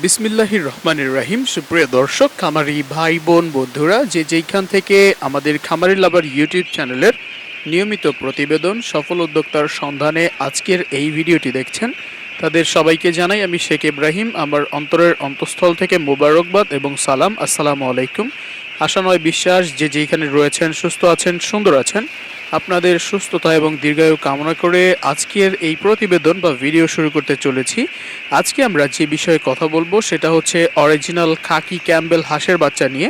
বিসমিল্লাহির রহমানের রাহিম। সুপ্রিয় দর্শক খামারি ভাই বোন বন্ধুরা, যে যেইখান থেকে আমাদের খামারি লাভার ইউটিউব চ্যানেলের নিয়মিত প্রতিবেদন, সফল উদ্যোক্তার সন্ধানে আজকের এই ভিডিওটি দেখছেন, তাদের সবাইকে জানাই আমি শেখ ইব্রাহিম, আমার অন্তরের অন্তঃস্থল থেকে মোবারকবাদ এবং সালাম। আসসালামু আলাইকুম। আশা নয়, বিশ্বাস, যে যেইখানে রয়েছেন, সুস্থ আছেন, সুন্দর আছেন। আপনাদের সুস্থতা এবং দীর্ঘায়ু কামনা করে আজকের এই প্রতিবেদন বা ভিডিও শুরু করতে চলেছি। আজকে আমরা যে বিষয়ে কথা বলব সেটা হচ্ছে অরিজিনাল খাকি ক্যাম্বেল হাঁসের বাচ্চা নিয়ে।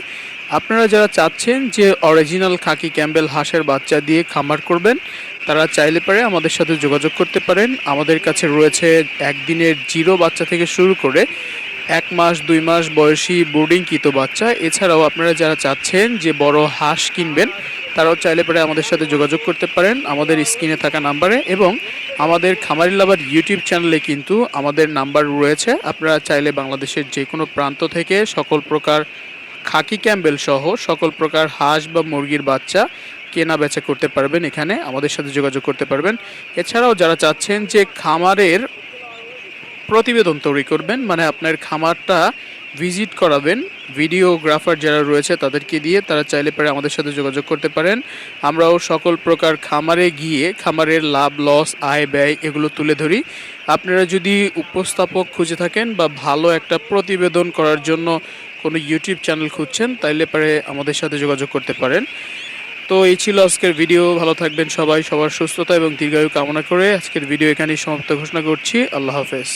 আপনারা যারা চাচ্ছেন যে অরিজিনাল খাকি ক্যাম্বেল হাঁসের বাচ্চা দিয়ে খামার করবেন, তারা চাইলে পারে আমাদের সাথে যোগাযোগ করতে পারেন। আমাদের কাছে রয়েছে একদিনের জিরো বাচ্চা থেকে শুরু করে এক মাস, দুই মাস বয়সী বোর্ডিং কিতো বাচ্চা। এছাড়াও আপনারা যারা চাচ্ছেন যে বড় হাঁস কিনবেন তারাও চাইলে পরে আমাদের সাথে যোগাযোগ করতে পারেন আমাদের স্ক্রিনে থাকা নাম্বারে এবং আমাদের খামারি লাভার ইউটিউব চ্যানেলে কিন্তু আমাদের নাম্বার রয়েছে। আপনারা চাইলে বাংলাদেশের যে কোনো প্রান্ত থেকে সকল প্রকার খাকি ক্যাম্বেল সহ সকল প্রকার হাঁস বা মুরগির বাচ্চা কেনা বেচা করতে পারবেন এখানে। আমাদের সাথে যোগাযোগ করতে পারবেন। এছাড়াও যারা চাচ্ছেন যে খামারের প্রতিবেদন তৈরি করবেন মানে আপনার খামারটা ভিজিট করাবেন। ভিডিওগ্রাফার যারা রয়েছে তাদেরকে দিয়ে তারা চাইলে পারে আমাদের সাথে যোগাযোগ করতে পারেন। আমরাও সকল প্রকার খামারে গিয়ে খামারের লাভ, লস, আয়, ব্যয় এগুলো তুলে ধরি। আপনারা যদি উপস্থাপক খুঁজে থাকেন বা ভালো একটা প্রতিবেদন করার জন্য কোনো ইউটিউব চ্যানেল খুঁজছেন, তাইলে পারে আমাদের সাথে যোগাযোগ করতে পারেন। তো এই ছিল আজকের ভিডিও। ভালো থাকবেন সবাই, সবার সুস্থতা এবং দীর্ঘায়ু কামনা করে আজকের ভিডিও এখানেই সমাপ্ত ঘোষণা করছি। আল্লাহ হাফেজ।